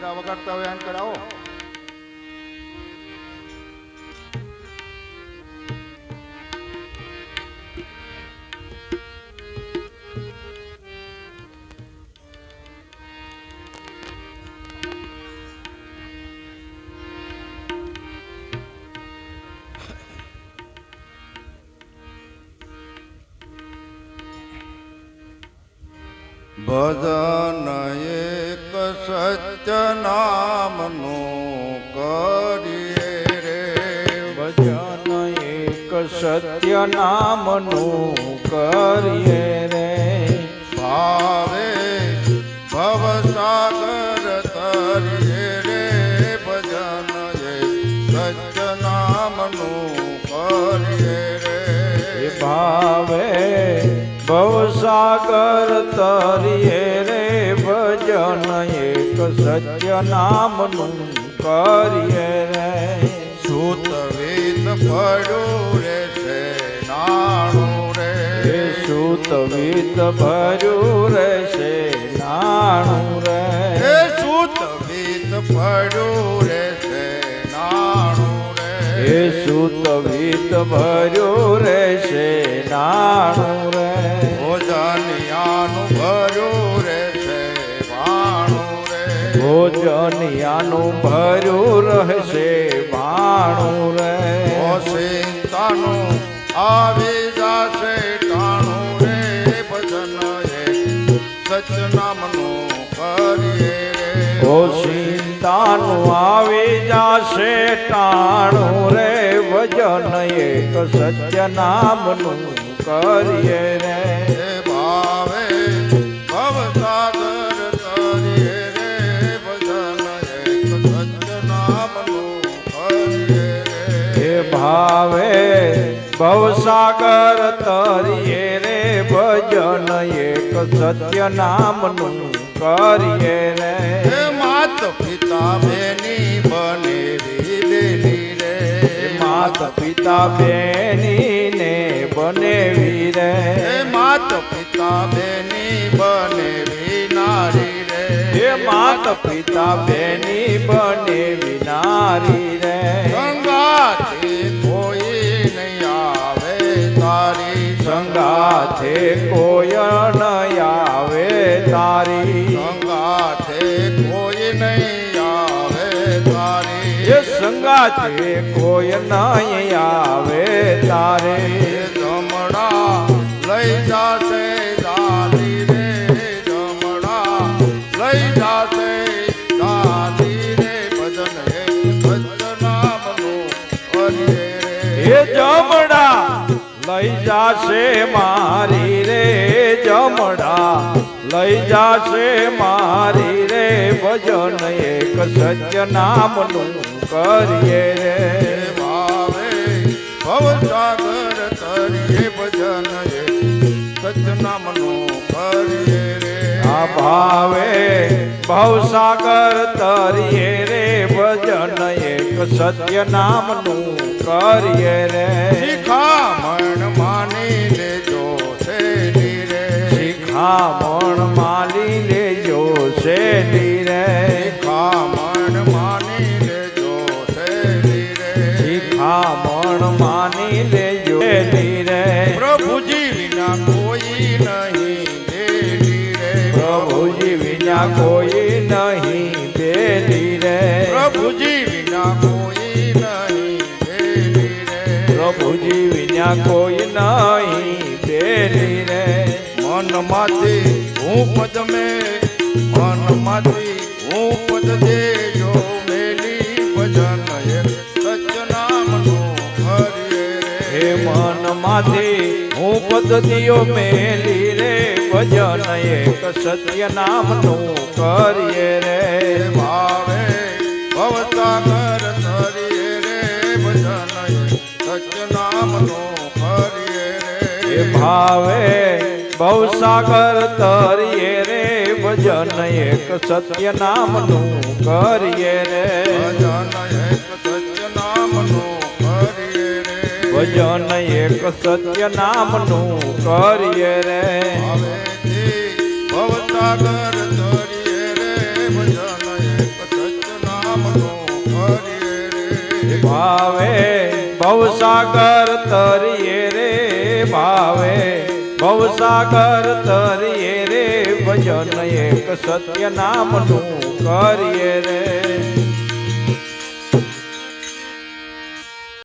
વીરા વગાડતા હોય એમ કરાવો ભજન એક સત્ય નામનું કરીએ રે. ભજન એક સત્ય નામનું કરીએ રે. ભાવે ભવસાગર તરીએ રે. ભજન એક સત્ય નામનું કરીએ રે. ભાવે ભવસાગર તરીએ રે. ભજન સત્ય નામનું કરીએ રે. સુત વેદ પડ્યું રે છે નાણું રે સુત વિત ભર્યું રહેશે નાણું એ રે સુત વેદ પડ્યું રે છે નાણું રે. સુત વિત ભર્યું નાણું રે. ભોજનિયાનું ભર્યું રે છે વાણું રે ભોજનિયાનું ભર્યું રહેશે ભાણું રે. તાનું આવી જાશે ટાણું રે ભજન રે સચ નામનું કરીએ રે. સિંતાનું આવી જાશે ટાણું રે. ભજન એક સત્ય નામનું કરીએ રે. ભવસાગર તરીએ રે ભજન એક સત્ય નામનું કરીએ રે. માત પિતા બેની બને લીલેલી રે. માત પિતા બેની ને બનેવી રે માત પિતા બેની બને નારી રે. માત પિતા બેની બનેવી નારી કોઈ ન આવે તારી. ગંગાથે કોઈ નહીં આવે તારી. એ સંગાથે કોઈ નહીં આવે તારે. એ લઈ જાશે લઈ જાશે મારી રે જમડા લઈ જાશે મારી રે ભજન એક સત્ય નામનું કરીએ રે. ભાવે ભવસાગર તરીએ ભજન નામનું કરીએ રે. આ ભાવે ભવસાગર તરીએ રે ભજન એક સત્ય નામનું કરીએ રે. શિખામણ શિખામણ માલી લેજો શેલી રે. ખામણ માની લેજો છે રે. ખામણ માની લેજો શેલી રે. પ્રભુજી વિના કોઈ નહીં દેલી રે. પ્રભુજી વિના કોઈ નહીં બેલી રે. પ્રભુજી મનમાંથી હું પદ મે મનમાંથી હું પદ દેજો મેલી ભજન હે મનમાંથી હું દિયો મેલી રે ભજન એક સત્ય નામનું કરીએ રે. ભાવે ભવસાગર તરીએ રે ભજન સત્ય નામનું કરીએ રે. ભાવે ભવસાગર તરીએ રે ભજન એક સત્ય નામનું કરીએ રે. ભજન એક સત્ય નામનું કરીએ રે. ભવસાગર તરીએ રે ભજન એક સત્ય નામનું તરીએ રે ભાવે. ભવસાગર તરીએ રે ભજન એક સત્ય નામનું કરીએ રે.